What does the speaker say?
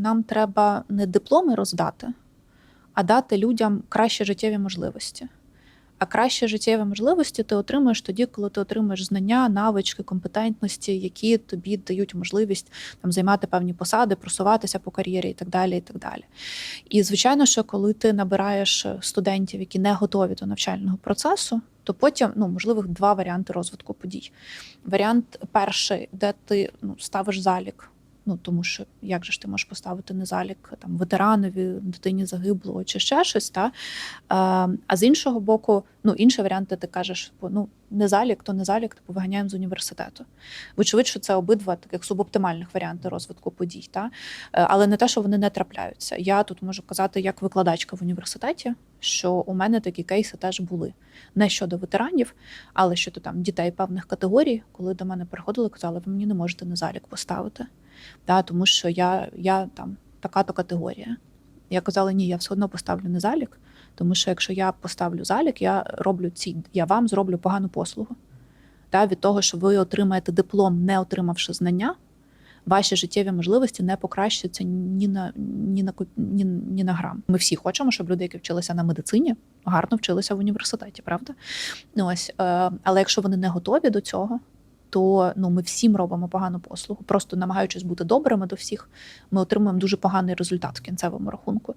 нам треба не дипломи роздати, а дати людям кращі життєві можливості. А кращі життєві можливості ти отримуєш тоді, коли ти отримуєш знання, навички, компетентності, які тобі дають можливість там займати певні посади, просуватися по кар'єрі і так далі. І так далі. І звичайно, що коли ти набираєш студентів, які не готові до навчального процесу, то потім ну можливих два варіанти розвитку подій. Варіант перший, де ти ну, ставиш залік. Ну тому що як же ж ти можеш поставити не залік там ветеранові, дитині загиблого чи ще щось, та а, з іншого боку, ну інший варіант, ти кажеш, бо, ну не залік, то не залік, типу виганяємо з університету. Вочевидь, що це обидва таких субоптимальних варіанти розвитку подій, та Е, але не те, що вони не трапляються. Я тут можу казати як викладачка в університеті, що у мене такі кейси теж були не щодо ветеранів, але щодо там дітей певних категорій, коли до мене приходили, казали, ви мені не можете на залік поставити, та, тому що я, я там така-то категорія. Я казала, ні, я все одно поставлю не залік, тому що якщо я поставлю залік, я роблю ці, я вам зроблю погану послугу. Та, від того, що ви отримаєте диплом, не отримавши знання, ваші життєві можливості не покращаться ні на, ні, на, ні, ні на грам. Ми всі хочемо, щоб люди, які вчилися на медицині, гарно вчилися в університеті, правда? Ось, е, але якщо вони не готові до цього, то ну, ми всім робимо погану послугу. Просто намагаючись бути добрими до всіх, ми отримуємо дуже поганий результат в кінцевому рахунку.